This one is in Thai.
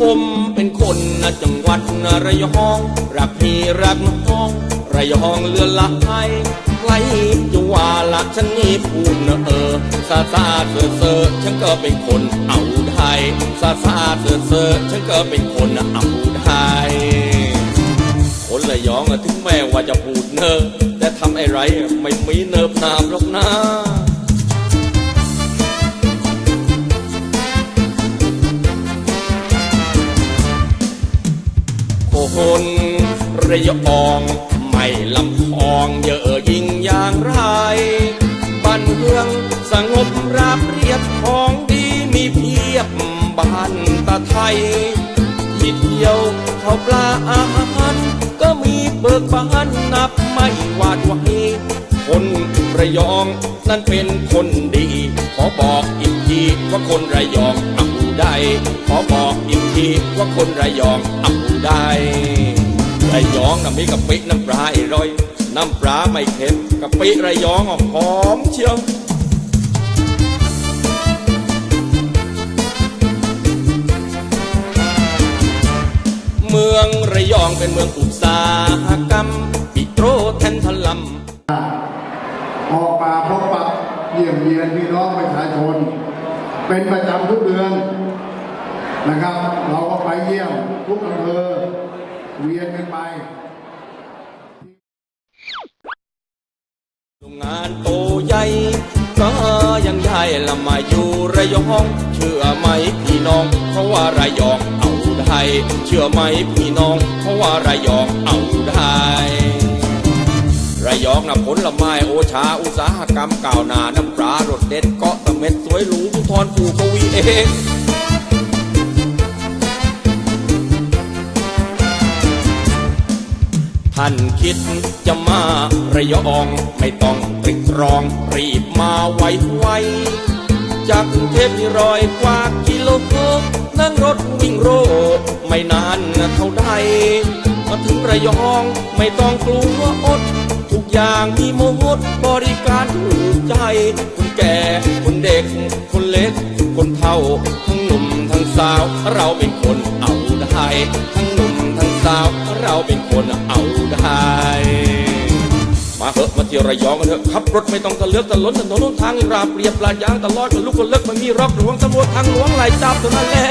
ผม เป็นคนจังหวัดระยอง รักพี่รักน้อง ระยองเลือนละไห้ไกลจะว่าละฉันนี่พูดนะเออซาซาเซอเซอฉันก็เป็นคนเอาไทยซาซาเซอเซอฉันก็เป็นคนเอาไทย คนระยองถึงแม้ว่าจะพูดเนอแต่ทำไอ้ไรไม่มีเนิบนามหรอกนะ คนระยองไม่ลำพองเยอะยิ่งอย่างไรบ้านเมืองสงบราบเรียบของดีมีเพียบบ้านตาไทยที่เที่ยวเขาปลาอาหารก็มีเบิกบานนับไม่หวาดไหวคนระยองนั้นเป็นคนดี ขอบอกอีกทีว่าคนระยอง เอาได้ขอบอกอีกทีว่าคนระยองเอาได้ระยองน้ำมีกะปิน้ำปลาอร่อย น้ำปลาไม่เค็มกะปิระยองหอมเชียวเมืองระยองเป็นเมืองอุตสาหกรรม ปิโตรแทนทลัมออกมาพบปะเยี่ยมเยียนพี่น้องประชาชน เป็นประจ ทุกเดือนนะครับ เราก็ไปเยี่ยมทุกอำเภอเวียนกันไปโรงงานโตใหญ่ก็ยังใหญ่ละมาอยู่ระยอง เชื่อไหมพี่น้องเพราะว่าระยองเอาได้ เชื่อไหมพี่น้องเพราะว่าระยองเอาได้ ระยองนะผลไม้โอชา อุตสาหกรรมก้าวนาน้ำปลารสเด็ดเกาะตะเม็ดสวยหรูภูทรปูกวีเองท่านคิดจะมาระยองไม่ต้องตรึกตรองรีบมาไวไวจากกรุงเทพนี่รอยกว่ากิโลเมตรนั่งรถวิ่งโรไม่นานเท่าใดมาถึงระยองไม่ต้องกลัวอด อย่างมีหมดบริการถูกใจ คนแก่คนเด็ก คนเล็ก คนเฒ่า ทั้งหนุ่มทั้งสาว เราเป็นคนเอาได้ ทั้งหนุ่มทั้งสาว เราเป็นคนเอาได้มาเถอะมาเที่ยวระยองกันเถอะขับรถไม่ต้องตะเลือกตะล้นถนนนทางราบเรียบลาดยางตลอดกันลูกคนเลิกไม่มีรอกหลวงตำรวจทางหลวงไล่จับเท่านั้นแหละ